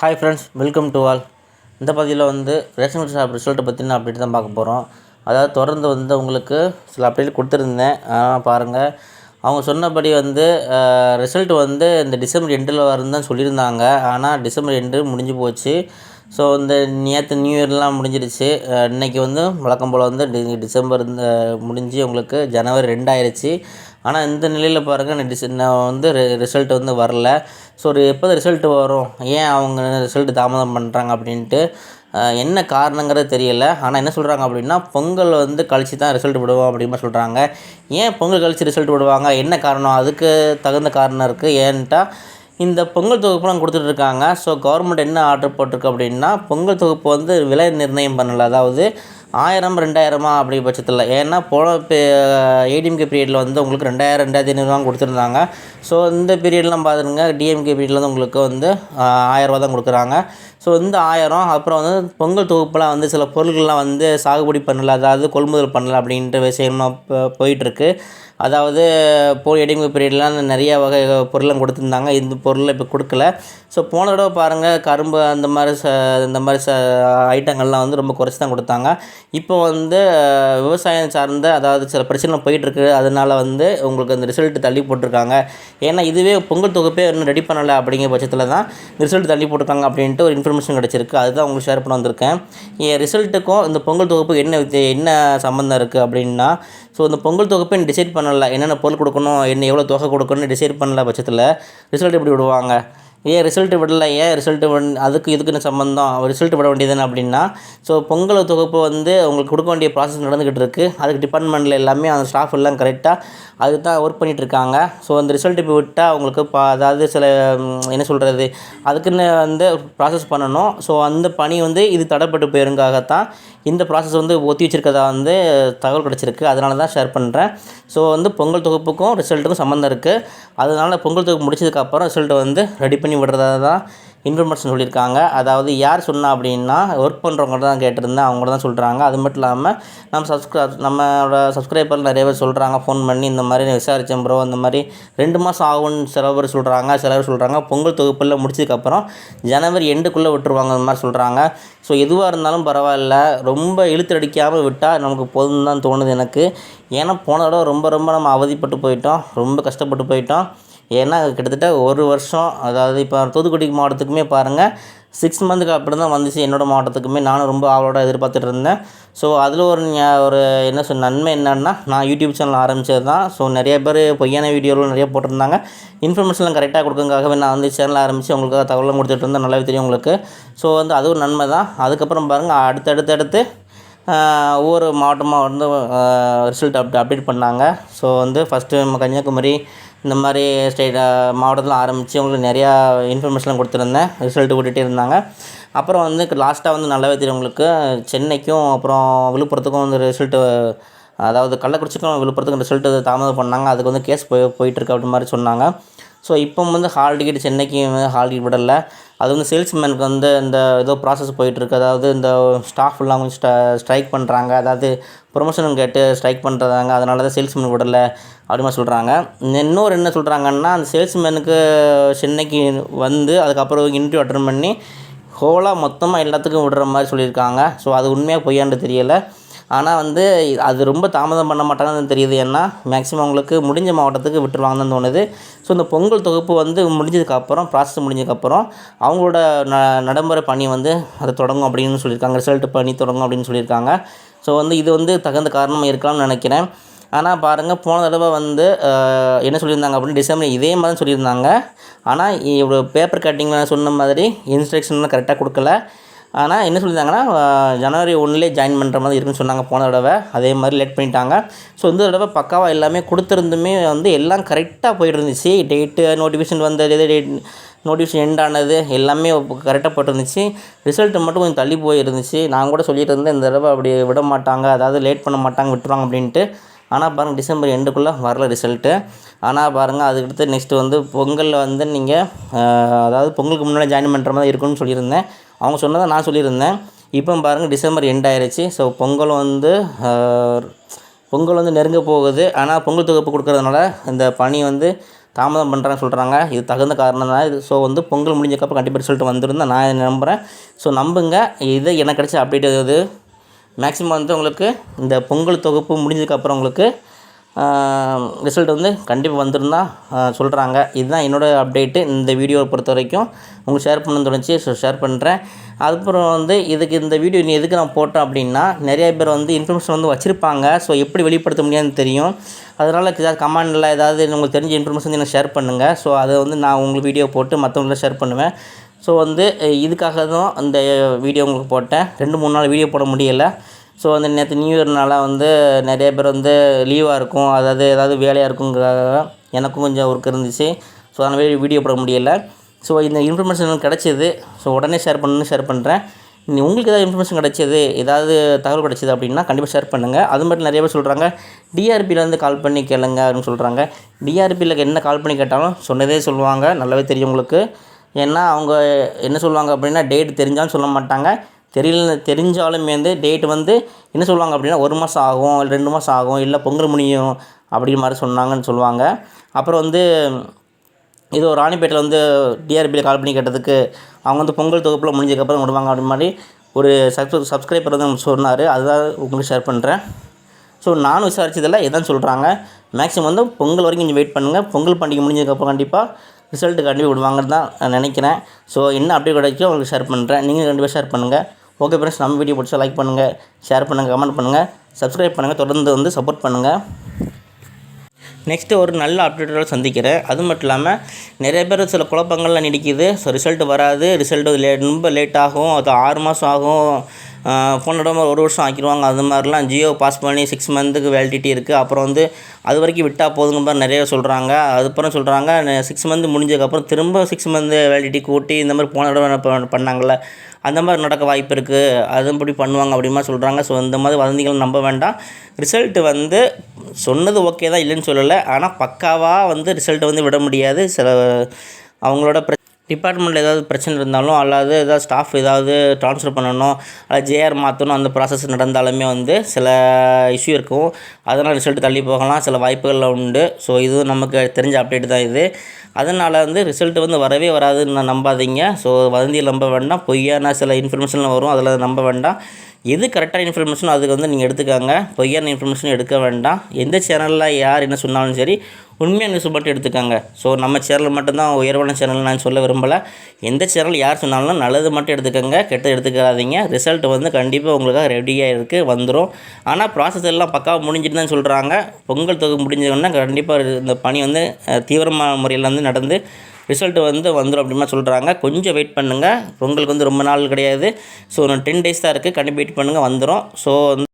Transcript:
Hi friends welcome to all இந்த பதிவில் வந்து ரேஷன் கார்டு ஷாப் ரிசல்ட்டை பற்றின அப்டேட் தான் பார்க்க போகிறோம் அதாவது தொடர்ந்து வந்து உங்களுக்கு சில அப்டேட் கொடுத்துருந்தேன். ஆனால் பாருங்கள் அவங்க சொன்னபடி வந்து ரிசல்ட் வந்து இந்த டிசம்பர் எண்டில் வரும்னு சொல்லியிருந்தாங்க. ஆனால் டிசம்பர் எண்டு முடிஞ்சு போச்சு. ஸோ இந்த நேற்று நியூ இயர்லாம் முடிஞ்சிடுச்சு இன்றைக்கி இன்னைக்கு வந்து வழக்கம் போல் வந்து டிசம்பர் இந்த முடிஞ்சு உங்களுக்கு ஜனவரி ரெண்டாயிருச்சு ஆனால் இந்த நிலையில் பாருங்கள் டிச நான் வந்து ரிசல்ட் வந்து வரல. ஸோ ஒரு எப்போ ரிசல்ட் வரும்? ஏன் அவங்க ரிசல்ட் தாமதம் பண்ணுறாங்க அப்படின்ட்டு என்ன காரணங்கிறது தெரியல. ஆனால் என்ன சொல்கிறாங்க அப்படின்னா பொங்கல் வந்து கழிச்சு தான் ரிசல்ட் விடுவோம் அப்படின்னு சொல்கிறாங்க ஏன் பொங்கல் கழித்து ரிசல்ட் விடுவாங்க? என்ன காரணம்? அதுக்கு தகுந்த காரணம் இருக்குது ஏன்ட்டா இந்த பொங்கல் தொகுப்புலாம் கொடுத்துட்ருக்காங்க. ஸோ கவர்மெண்ட் என்ன ஆர்டர் போட்டிருக்கு அப்படின்னா பொங்கல் தொகுப்பு வந்து விலை நிர்ணயம் பண்ணல. அதாவது ஆயிரம் ரெண்டாயிரமா அப்படி பட்சத்தில். ஏன்னா போன ஏடிஎம்கே பீரியடில் வந்து உங்களுக்கு ரெண்டாயிரம் ரெண்டாயிரத்தி ஐநூறுவா கொடுத்துருந்தாங்க. ஸோ இந்த பீரியட்லாம் பார்த்துருங்க டிஎம்கே பீரியடில் வந்து உங்களுக்கு வந்து ஆயிரரூவா தான் கொடுக்குறாங்க. ஸோ இந்த ஆயிரம் அப்புறம் வந்து பொங்கல் தொகுப்புலாம் வந்து சில பொருட்கள்லாம் வந்து சாகுபடி பண்ணல. அதாவது கொள்முதல் பண்ணல அப்படின்ட்டு விஷயமா போயிட்டுருக்கு. அதாவது போ இடைமுக பீரியட்லாம் நிறைய வகை பொருளும் கொடுத்துருந்தாங்க. இந்த பொருள் இப்போ கொடுக்கல. ஸோ போன தடவை பாருங்கள் கரும்பு அந்த மாதிரி ச இந்த மாதிரி ச ஐட்டங்கள்லாம் வந்து ரொம்ப குறைச்சி தான் கொடுத்தாங்க. இப்போ வந்து விவசாயம் சார்ந்த அதாவது சில பிரச்சனை போயிட்டுருக்கு. அதனால வந்து உங்களுக்கு அந்த ரிசல்ட் தள்ளி போட்டிருக்காங்க. ஏன்னா இதுவே பொங்கல் தொகுப்பே இன்னும் ரெடி பண்ணலை அப்படிங்கிற பட்சத்தில் தான் ரிசல்ட் தள்ளி போட்டிருக்காங்க அப்படின்ட்டு ஒரு இன்ஃபர்மேஷன் கிடச்சிருக்கு. அதுதான் உங்களுக்கு ஷேர் பண்ண வந்திருக்கேன். என் ரிசல்ட்டுக்கும் இந்த பொங்கல் தொகுப்புக்கு என்ன என்ன சம்மந்தம் இருக்குது அப்படின்னா ஸோ இந்த பொங்கல் தொகுப்பை டிசைட் பண்ண பண்ணல என்னென்ன பொருள் கொடுக்கணும் என்ன எவ்வளோ தொகை கொடுக்கணும்னு டிசைட் பண்ணல பட்சத்தில் ரிசல்ட் எப்படி விடுவாங்க? ஏன் ரிசல்ட் விடல? ஏன் ரிசல்ட் வந் அதுக்கு இதுக்குன்னு சம்மந்தம் ரிசல்ட் விட வேண்டியதுன்னு அப்படின்னா ஸோ பொங்கல் தொகுப்பு வந்து உங்களுக்கு கொடுக்க வேண்டிய ப்ராசஸ் நடந்துக்கிட்டு இருக்குது அதுக்கு டிபார்ட்மெண்ட்டில் எல்லாமே அந்த ஸ்டாஃப் எல்லாம் கரெக்டாக அதுக்கு தான் ஒர்க் பண்ணிகிட்டு இருக்காங்க. ஸோ அந்த ரிசல்ட் இப்போ விட்டால் அவங்களுக்கு பா அதாவது சில என்ன சொல்கிறது அதுக்குன்னு வந்து ப்ராசஸ் பண்ணணும். ஸோ அந்த பணி வந்து இது தடைப்பட்டு போயிருங்காகத்தான் இந்த ப்ராசஸ் வந்து ஒத்தி வச்சுருக்கதா வந்து தகவல் கிடச்சிருக்கு. அதனால தான் ஷேர் பண்ணுறேன் ஸோ வந்து பொங்கல் தொகுப்புக்கும் ரிசல்ட்டுக்கும் சம்மந்தம் இருக்குது அதனால் பொங்கல் தொகுப்பு முடிச்சதுக்கப்புறம் ரிசல்ட்டை வந்து ரெடி பண்ணி விடுறதா தான் இன்ஃபர்மேஷன் சொல்லியிருக்காங்க. அதாவது யார் சொன்னா அப்படின்னா ஒர்க் பண்ணுறவங்க தான் கேட்டிருந்தேன். அவங்க தான் சொல்கிறாங்க அது மட்டும் இல்லாமல் நம்ம சப்ஸ்கிரைப் நம்மளோட சப்ஸ்கிரைபர் நிறைய பேர் சொல்கிறாங்க ஃபோன் பண்ணி இந்த மாதிரி விசாரித்தேன் ப்ரோ இந்த மாதிரி ரெண்டு மாதம் ஆகும்னு சில பேர் சொல்கிறாங்க சில பேர் சொல்கிறாங்க பொங்கல் தொகுப்பில் முடிச்சதுக்கப்புறம் ஜனவரி எண்டுக்குள்ளே விட்டுருவாங்க இந்த மாதிரி சொல்கிறாங்க ஸோ எதுவாக இருந்தாலும் பரவாயில்ல. ரொம்ப இழுத்தடிக்காமல் விட்டால் நமக்கு போதும் தான் தோணுது எனக்கு. ஏன்னா போன தடவை ரொம்ப ரொம்ப நம்ம அவதிப்பட்டு போயிட்டோம். ரொம்ப கஷ்டப்பட்டு போயிட்டோம். ஏன்னா கிட்டத்தட்ட ஒரு வருஷம் அதாவது இப்போ தூத்துக்குடி மாவட்டத்துக்குமே பாருங்கள் சிக்ஸ் மந்த்துக்கு அப்புறம் தான் வந்துச்சு என்னோடய மாவட்டத்துக்குமே. நானும் ரொம்ப ஆவலோட எதிர்பார்த்துட்டு இருந்தேன். ஸோ அதில் ஒரு ஒரு என்ன சொல் நன்மை என்னன்னா நான் யூடியூப் சேனல் ஆரம்பித்தது தான். ஸோ நிறைய பேர் பொய்யான வீடியோவில் நிறைய போட்டிருந்தாங்க. இன்ஃபர்மேஷன்லாம் கரெக்டாக கொடுக்கறதுக்காகவே நான் வந்து சேனல் ஆரம்பித்து அவங்களுக்காக தகவலும் கொடுத்துட்டு இருந்தேன். நல்லாவே தெரியும் உங்களுக்கு. ஸோ வந்து அது ஒரு நன்மை தான். அதுக்கப்புறம் பாருங்கள் அடுத்தடுத்தடுத்து ஒவ்வொரு மாவட்டமாக வந்து ரிசல்ட் அப் அப்டேட் பண்ணாங்க. ஸோ வந்து ஃபஸ்ட்டு நம்ம கன்னியாகுமரி இந்த மாதிரி ஸ்டேட் மாவட்டத்தில் ஆரம்பித்து அவங்களுக்கு நிறையா இன்ஃபர்மேஷன்லாம் கொடுத்துருந்தேன். ரிசல்ட் விட்டுட்டே இருந்தாங்க. அப்புறம் வந்து லாஸ்ட்டாக வந்து நல்லாவே தெரியும் உங்களுக்கு. சென்னைக்கும் அப்புறம் விழுப்புரத்துக்கும் வந்து ரிசல்ட்டு அதாவது கள்ளக்குறிச்சிக்கும் விழுப்புரத்துக்கும் ரிசல்ட்டு தாமதம் பண்ணாங்க. அதுக்கு வந்து கேஸ் போய் போயிட்டுருக்கு அப்படி மாதிரி சொன்னாங்க. ஸோ இப்போ வந்து ஹால் டிக்கெட் சென்னைக்கு வந்து ஹால் டிக்கெட் விடலை. அது வந்து சேல்ஸ்மேனுக்கு வந்து இந்த ஏதோ ப்ராசஸ் போயிட்டுருக்கு. அதாவது இந்த ஸ்டாஃப் எல்லாம் கொஞ்சம் ஸ்ட ஸ்ட்ரைக் பண்ணுறாங்க அதாவது ப்ரொமோஷன் கேட்டு ஸ்ட்ரைக் பண்ணுறாங்க அதனால தான் சேல்ஸ்மேன் விடல அப்படின்னு சொல்கிறாங்க இன்னொரு என்ன சொல்கிறாங்கன்னா அந்த சேல்ஸ்மேனுக்கு சென்னைக்கு வந்து அதுக்கப்புறம் இன்டர்வியூ அட்டன் பண்ணி ஹோலாக மொத்தமாக எல்லாத்துக்கும் விடுற மாதிரி சொல்லியிருக்காங்க. ஸோ அது உண்மையாக பொய்யாண்டு தெரியலை. ஆனால் வந்து அது ரொம்ப தாமதம் பண்ண மாட்டாங்கன்னு தெரியுது. ஏன்னா மேக்ஸிமம் அவங்களுக்கு முடிஞ்ச மாவட்டத்துக்கு விட்டுருவாங்கன்னு தோணுது. ஸோ இந்த பொங்கல் தொகுப்பு வந்து முடிஞ்சதுக்கப்புறம் ப்ராசஸ் முடிஞ்சதுக்கப்புறம் அவங்களோட ந நடைமுறை பணி வந்து அதை தொடங்கும் அப்படின்னு சொல்லியிருக்காங்க. ரிசல்ட் பணி தொடங்கும் அப்படின்னு சொல்லியிருக்காங்க. ஸோ வந்து இது வந்து தகுந்த காரணம் இருக்கலாம்னு நினைக்கிறேன். ஆனால் பாருங்கள் போன தடவை வந்து என்ன சொல்லியிருந்தாங்க அப்படின்னு டிசம்பர் இதே மாதிரி தான் சொல்லியிருந்தாங்க ஆனால் இவ்வளோ பேப்பர் கட்டிங்கில் சொன்ன மாதிரி இன்ஸ்ட்ரக்ஷன்லாம் கரெக்டாக கொடுக்கல. ஆனால் என்ன சொல்லியிருந்தாங்கன்னா ஜனவரி ஒன்றுலேயே ஜாயின் பண்ணுற மாதிரி இருக்குன்னு சொன்னாங்க போன தடவை. அதே மாதிரி லேட் பண்ணிட்டாங்க. ஸோ இந்த தடவை பக்காவாக எல்லாமே கொடுத்துருந்துமே வந்து எல்லாம் கரெக்டாக போயிட்டு டேட்டு நோட்டிஃபிகேஷன் வந்தது டேட் நோட்டிஃபிகேஷன் எண்ட் ஆனது எல்லாமே கரெக்டாக போட்டிருந்துச்சு ரிசல்ட்டு மட்டும் கொஞ்சம் தள்ளி போயிருந்துச்சு. நான் கூட சொல்லிட்டு இருந்தேன் இந்த தடவை அப்படி விட மாட்டாங்க அதாவது லேட் பண்ண மாட்டாங்க விட்டுருவாங்க அப்படின்ட்டு. ஆனால் பாருங்கள் டிசம்பர் எண்டுக்குள்ளே வரல ரிசல்ட்டு ஆனால் பாருங்கள் அதுக்கடுத்து நெக்ஸ்ட்டு வந்து பொங்கலில் வந்து நீங்கள் அதாவது பொங்கலுக்கு முன்னாடி ஜாயின் பண்ணுற மாதிரி இருக்குன்னு சொல்லியிருந்தேன். அவங்க சொன்னதை நான் சொல்லியிருந்தேன். இப்போ பாருங்கள் டிசம்பர் எண்ட் ஆயிடுச்சு ஸோ பொங்கல் வந்து பொங்கல் வந்து நெருங்க போகுது. ஆனால் பொங்கல் தொகுப்பு கொடுக்கறதுனால இந்த பணி வந்து தாமதம் பண்ணுறான்னு சொல்கிறாங்க இது தகுந்த காரணம் தான் இது ஸோ வந்து பொங்கல் முடிஞ்சக்கப்புறம் கண்டிப்பாக ரிசல்ட் வந்துருந்தேன் நான் நம்புகிறேன் ஸோ நம்புங்க. இது எனக்கு கிடச்ச அப்டேட் இது. மேக்ஸிமம் வந்து உங்களுக்கு இந்த பொங்கல் தொகுப்பு முடிஞ்சதுக்கப்புறம் உங்களுக்கு ரிசல்ட் வந்து கண்டிப்பாக வந்துடும் சொல்கிறாங்க இதுதான் என்னோடய அப்டேட்டு இந்த வீடியோவை பொறுத்த வரைக்கும் உங்களுக்கு ஷேர் பண்ணணும்னு தோணுச்சு ஸோ ஷேர் பண்ணுறேன் அதுக்கப்புறம் வந்து இதுக்கு இந்த வீடியோ நீ எதுக்கு நான் போட்டேன் அப்படின்னா நிறைய பேர் வந்து இன்ஃபர்மேஷன் வந்து வச்சுருப்பாங்க. ஸோ எப்படி வெளிப்படுத்த முடியாதுன்னு தெரியும். அதனால் ஏதாவது கமெண்டில் ஏதாவது உங்களுக்கு தெரிஞ்ச இன்ஃபர்மேஷன் எனக்கு ஷேர் பண்ணுங்கள் ஸோ அதை வந்து நான் உங்களுக்கு வீடியோ போட்டு மற்றவங்களாம் ஷேர் பண்ணுவேன். ஸோ வந்து இதுக்காக தான் அந்த வீடியோ உங்களுக்கு போட்டேன். ரெண்டு மூணு நாள் வீடியோ போட முடியலை. ஸோ வந்து நேற்று நியூ இயர்னால வந்து நிறைய பேர் வந்து லீவாக இருக்கும். அதாவது ஏதாவது வேலையாக இருக்குங்கிறதுக்காக எனக்கும் கொஞ்சம் ஒர்க் இருந்துச்சு. ஸோ அதனால் வீடியோ போட முடியலை. ஸோ இந்த இன்ஃபர்மேஷன் எனக்கு கிடச்சிது. ஸோ உடனே ஷேர் பண்ணணும்னு ஷேர் பண்ணுறேன் நீ உங்களுக்கு ஏதாவது இன்ஃபர்மேஷன் கிடச்சிது ஏதாவது தகவல் கிடச்சிது அப்படின்னா கண்டிப்பாக ஷேர் பண்ணுங்கள் அது மட்டும் நிறைய பேர் சொல்கிறாங்க டிஆர்பியிலேருந்து கால் பண்ணி கேளுங்க அப்படின்னு சொல்கிறாங்க டிஆர்பியில் என்ன கால் பண்ணி கேட்டாலும் சொன்னதே சொல்லுவாங்க. நல்லாவே தெரியும் உங்களுக்கு. ஏன்னா அவங்க என்ன சொல்லுவாங்க அப்படின்னா டேட் தெரிஞ்சாலும் சொல்ல மாட்டாங்க. தெரியல தெரிஞ்சாலுமே வந்து டேட் வந்து என்ன சொல்லுவாங்க அப்படின்னா ஒரு மாதம் ஆகும் இல்லை ரெண்டு மாதம் ஆகும் இல்லை பொங்கல் முடியும் அப்படிங்கிற மாதிரி சொன்னாங்கன்னு சொல்லுவாங்க. அப்புறம் வந்து இது ஒரு ராணிப்பேட்டில் வந்து டிஆர்பியில் கால் பண்ணி கேட்டதுக்கு அவங்க வந்து பொங்கல் தொகுப்பில் முடிஞ்சதுக்கப்புறம் விடுவாங்க அப்படி மாதிரி ஒரு சப்ஸ் சப்ஸ்கிரைபர் வந்து நமக்கு சொன்னார். அதுதான் உங்களுக்கு ஷேர் பண்ணுறேன் ஸோ நானும் விசாரிச்சதில் எதான் சொல்கிறாங்க மேக்ஸிமம் வந்து பொங்கல் வரைக்கும் கொஞ்சம் வெயிட் பண்ணுங்கள் பொங்கல் பண்டிகை முடிஞ்சதுக்கப்புறம் கண்டிப்பாக ரிசல்ட்டு கண்டிப்பாக விடுவாங்கன்னு தான் நான் நினைக்கிறேன். ஸோ என்ன அப்டேட் கிடைக்கும் உங்களுக்கு ஷேர் பண்ணுறேன் நீங்கள் கண்டிப்பாக ஷேர் பண்ணுங்கள் ஓகே ஃப்ரெண்ட்ஸ் நம்ம வீடியோ பிடிச்சா லைக் பண்ணுங்கள் ஷேர் பண்ணுங்கள் கமெண்ட் பண்ணுங்கள் சப்ஸ்கிரைப் பண்ணுங்கள் தொடர்ந்து வந்து சப்போர்ட் பண்ணுங்கள் நெக்ஸ்ட்டு ஒரு நல்ல அப்டேட்டோட சந்திக்கிறேன். அது மட்டும் இல்லாமல் நிறைய பேர் சில குழப்பங்கள்லாம் நீடிக்குது. ஸோ ரிசல்ட் வராது. ரிசல்ட்டு லே ரொம்ப லேட் ஆகும். அது ஆறு மாதம் ஆகும். போன தடவை ஒரு வருஷம் ஆக்கிடுவாங்க அது மாதிரிலாம் ஜியோ பாஸ் பண்ணி சிக்ஸ் மந்த்துக்கு வேலிடிட்டி இருக்குது அப்புறம் வந்து அது வரைக்கும் விட்டால் போதுங்க மாதிரி நிறைய சொல்கிறாங்க அதுக்கப்புறம் சொல்கிறாங்க சிக்ஸ் மந்த் முடிஞ்சதுக்கப்புறம் திரும்ப சிக்ஸ் மந்த் வேலிடிட்டி கூட்டி இந்த மாதிரி போன தடவை பண்ணாங்கள்ல அந்த மாதிரி நடக்க வாய்ப்பு இருக்குது அதுபடி பண்ணுவாங்க அப்படிமா சொல்கிறாங்க ஸோ இந்த மாதிரி வதந்திகள் நம்ப வேண்டாம். ரிசல்ட்டு வந்து சொன்னது ஓகே தான் இல்லைன்னு சொல்லலை. ஆனால் பக்காவாக வந்து ரிசல்ட்டை வந்து விட முடியாது. சில அவங்களோட பிர டிபார்ட்மெண்ட்டில் ஏதாவது பிரச்சனை இருந்தாலும் அல்லது ஏதாவது ஸ்டாஃப் ஏதாவது ட்ரான்ஸ்ஃபர் பண்ணணும் அல்லது ஜேஆர் மாற்றணும் அந்த ப்ராசஸ் நடந்தாலுமே வந்து சில இஷ்யூ இருக்கும். அதனால் ரிசல்ட் தள்ளி போகலாம். சில வாய்ப்புகள் உண்டு. ஸோ இது நமக்கு தெரிஞ்ச அப்டேட் தான் இது. அதனால் வந்து ரிசல்ட் வந்து வரவே வராதுன்னு நம்பாதீங்க. ஸோ வதந்தியில் நம்ப வேண்டாம். பொய்யான சில இன்ஃபர்மேஷன்லாம் வரும். அதில் நம்ப வேண்டாம். எது கரெக்டான இன்ஃபர்மேஷனோ அதுக்கு வந்து நீங்கள் எடுத்துக்காங்க. பொய்யான இன்ஃபர்மேஷன் எடுக்க வேண்டாம். எந்த சேனலில் யார் என்ன சொன்னாலும் சரி உண்மையான நியூஸ் மட்டும் எடுத்துக்காங்க. ஸோ நம்ம சேனல் மட்டும்தான் உயர்வான சேனல் நான் சொல்ல விரும்பலை. எந்த சேனல் யார் சொன்னாலும் நல்லது மட்டும் எடுத்துக்கோங்க. கெட்டது எடுத்துக்காதீங்க. ரிசல்ட் வந்து கண்டிப்பாக உங்களுக்காக ரெடியாக இருக்குது வந்துடும் ஆனால் ப்ராசஸ் எல்லாம் பக்காவாக முடிஞ்சிட்டு தான் சொல்கிறாங்க பொங்கல் தொகை முடிஞ்சவொடனே கண்டிப்பாக இந்த பணி வந்து தீவிரமான முறையில் வந்து நடந்து ரிசல்ட்டு வந்து வந்துடும் அப்படிமா சொல்கிறாங்க கொஞ்சம் வெயிட் பண்ணுங்கள் பொங்கலுக்கு வந்து ரொம்ப நாள் கிடையாது. ஸோ டென் டேஸ் தான் இருக்குது கண்டிப்பாக வெயிட் பண்ணுங்கள் வந்துடும் ஸோ வந்து